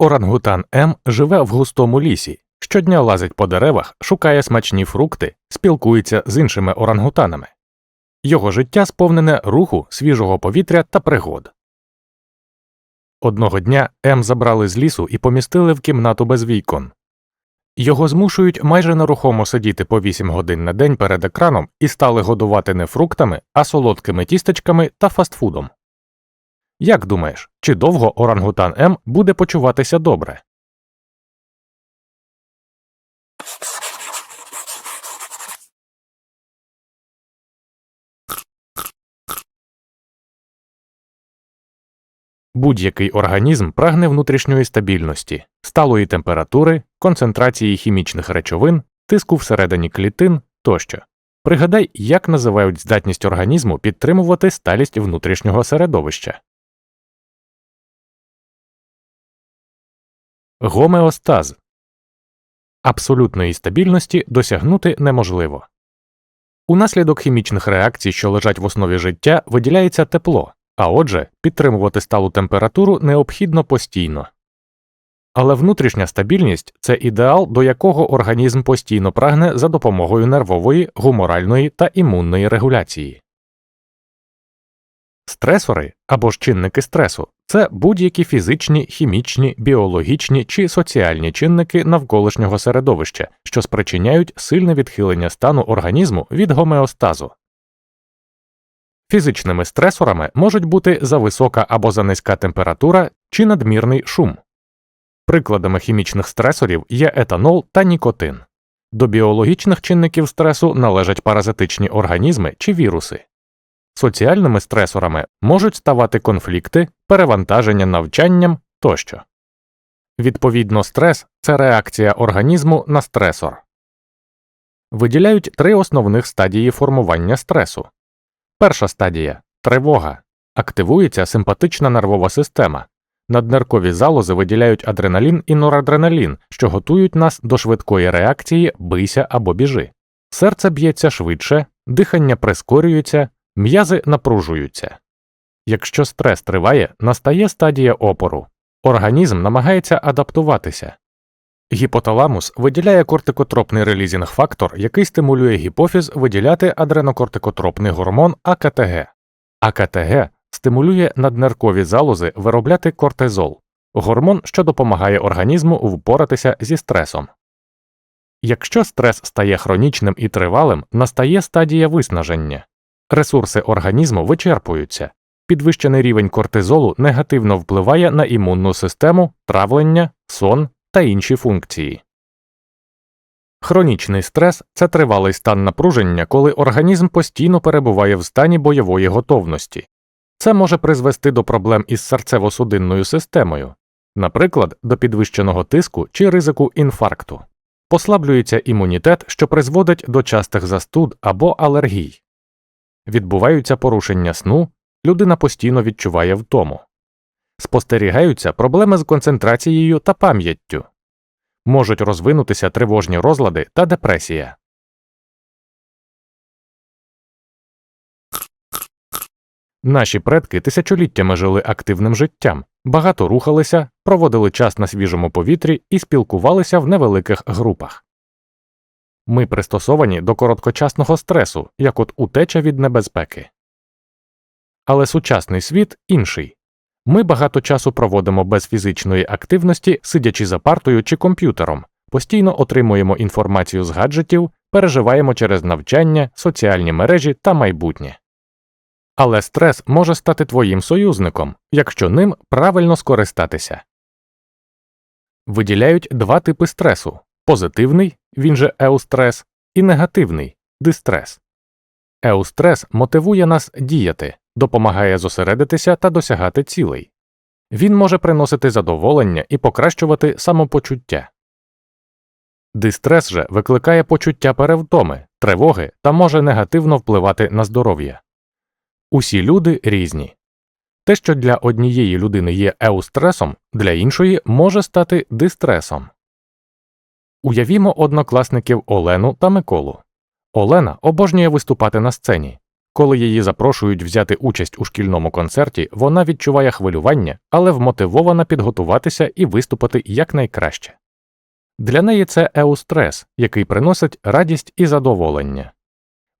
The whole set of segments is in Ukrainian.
Орангутан М живе в густому лісі, щодня лазить по деревах, шукає смачні фрукти, спілкується з іншими орангутанами. Його життя сповнене руху, свіжого повітря та пригод. Одного дня М забрали з лісу і помістили в кімнату без вікон. Його змушують майже нерухомо сидіти по 8 годин на день перед екраном і стали годувати не фруктами, а солодкими тістечками та фастфудом. Як думаєш, чи довго орангутан М буде почуватися добре? Будь-який організм прагне внутрішньої стабільності, сталої температури, концентрації хімічних речовин, тиску всередині клітин тощо. Пригадай, як називають здатність організму підтримувати сталість внутрішнього середовища. Гомеостаз абсолютної стабільності досягнути неможливо. Унаслідок хімічних реакцій, що лежать в основі життя, виділяється тепло, а отже, підтримувати сталу температуру необхідно постійно. Але внутрішня стабільність це ідеал, до якого організм постійно прагне за допомогою нервової, гуморальної та імунної регуляції. Стресори або ж чинники стресу це будь-які фізичні, хімічні, біологічні чи соціальні чинники навколишнього середовища, що спричиняють сильне відхилення стану організму від гомеостазу. Фізичними стресорами можуть бути зависока або занизька температура чи надмірний шум. Прикладами хімічних стресорів є етанол та нікотин. До біологічних чинників стресу належать паразитичні організми чи віруси. Соціальними стресорами можуть ставати конфлікти, перевантаження навчанням тощо. Відповідно, стрес це реакція організму на стресор. Виділяють три основних стадії формування стресу. Перша стадія тривога. Активується симпатична нервова система. Наднеркові залози виділяють адреналін і норадреналін, що готують нас до швидкої реакції бийся або біжи. Серце б'ється швидше, дихання прискорюється, м'язи напружуються. Якщо стрес триває, настає стадія опору. Організм намагається адаптуватися. Гіпоталамус виділяє кортикотропний релізінг фактор, який стимулює гіпофіз виділяти адренокортикотропний гормон АКТГ. АКТГ стимулює наднеркові залози виробляти кортизол, гормон, що допомагає організму впоратися зі стресом. Якщо стрес стає хронічним і тривалим, настає стадія виснаження. Ресурси організму вичерпуються, підвищений рівень кортизолу негативно впливає на імунну систему, травлення, сон та інші функції. Хронічний стрес це тривалий стан напруження, коли організм постійно перебуває в стані бойової готовності. Це може призвести до проблем із серцево-судинною системою, наприклад, до підвищеного тиску чи ризику інфаркту. Послаблюється імунітет, що призводить до частих застуд або алергій. Відбуваються порушення сну, людина постійно відчуває втому. Спостерігаються проблеми з концентрацією та пам'яттю. Можуть розвинутися тривожні розлади та депресія. Наші предки тисячоліттями жили активним життям, багато рухалися, проводили час на свіжому повітрі і спілкувалися в невеликих групах. Ми пристосовані до короткочасного стресу, як от утеча від небезпеки. Але сучасний світ інший. Ми багато часу проводимо без фізичної активності, сидячи за партою чи комп'ютером, постійно отримуємо інформацію з гаджетів, переживаємо через навчання, соціальні мережі та майбутнє. Але стрес може стати твоїм союзником, якщо ним правильно скористатися. Виділяють два типи стресу позитивний, він же еустрес, і негативний дистрес. Еустрес мотивує нас діяти, допомагає зосередитися та досягати цілей. Він може приносити задоволення і покращувати самопочуття. Дистрес же викликає почуття перевтоми, тривоги та може негативно впливати на здоров'я. Усі люди різні. Те, що для однієї людини є еустресом, для іншої може стати дистресом. Уявімо однокласників Олену та Миколу. Олена обожнює виступати на сцені. Коли її запрошують взяти участь у шкільному концерті, вона відчуває хвилювання, але вмотивована підготуватися і виступити якнайкраще. Для неї це еустрес, який приносить радість і задоволення.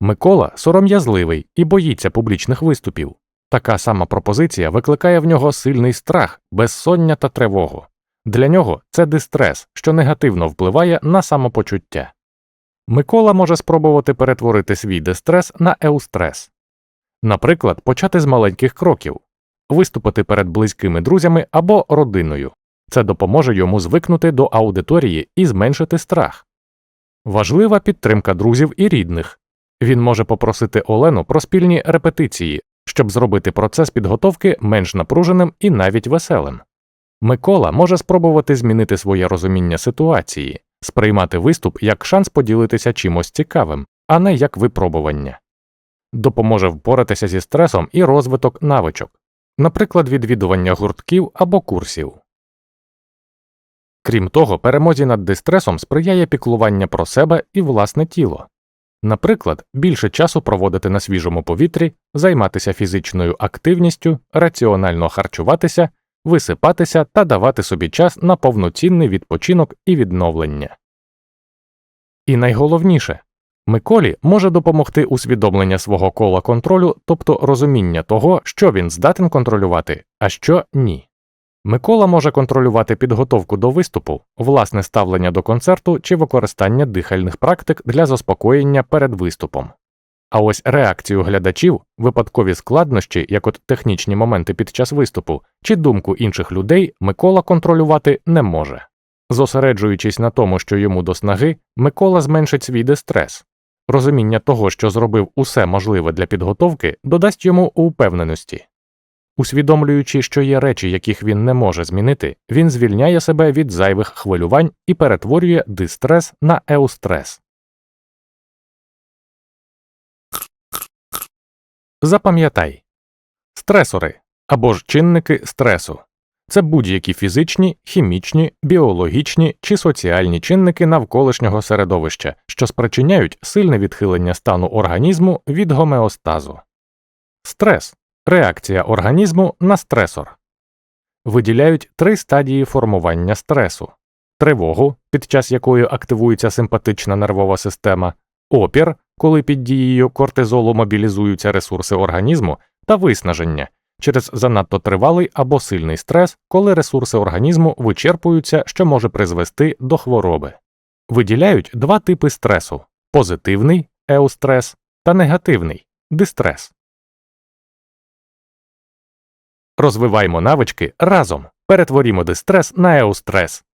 Микола сором'язливий і боїться публічних виступів. Така сама пропозиція викликає в нього сильний страх, безсоння та тривогу. Для нього це дистрес, що негативно впливає на самопочуття. Микола може спробувати перетворити свій дистрес на еустрес. Наприклад, почати з маленьких кроків, виступити перед близькими друзями або родиною. Це допоможе йому звикнути до аудиторії і зменшити страх. Важлива підтримка друзів і рідних. Він може попросити Олену про спільні репетиції, щоб зробити процес підготовки менш напруженим і навіть веселим. Микола може спробувати змінити своє розуміння ситуації, сприймати виступ як шанс поділитися чимось цікавим, а не як випробування. Допоможе впоратися зі стресом і розвиток навичок, наприклад, відвідування гуртків або курсів. Крім того, перемозі над дистресом сприяє піклування про себе і власне тіло. Наприклад, більше часу проводити на свіжому повітрі, займатися фізичною активністю, раціонально харчуватися, висипатися та давати собі час на повноцінний відпочинок і відновлення. І найголовніше Миколі може допомогти усвідомлення свого кола контролю, тобто розуміння того, що він здатен контролювати, а що ні. Микола може контролювати підготовку до виступу, власне ставлення до концерту чи використання дихальних практик для заспокоєння перед виступом. А ось реакцію глядачів, випадкові складнощі, як от технічні моменти під час виступу, чи думку інших людей Микола контролювати не може. Зосереджуючись на тому, що йому до снаги, Микола зменшить свій дистрес. Розуміння того, що зробив усе можливе для підготовки, додасть йому упевненості. Усвідомлюючи, що є речі, яких він не може змінити, він звільняє себе від зайвих хвилювань і перетворює дистрес на еустрес. Запам'ятай стресори або ж чинники стресу це будь-які фізичні, хімічні, біологічні чи соціальні чинники навколишнього середовища, що спричиняють сильне відхилення стану організму від гомеостазу. Стрес реакція організму на стресор. Виділяють три стадії формування стресу тривогу, під час якої активується симпатична нервова система, опір, коли під дією кортизолу мобілізуються ресурси організму, та виснаження через занадто тривалий або сильний стрес, коли ресурси організму вичерпуються, що може призвести до хвороби. Виділяють два типи стресу позитивний еустрес та негативний дистрес. Розвиваймо навички разом. Перетворімо дистрес на еустрес.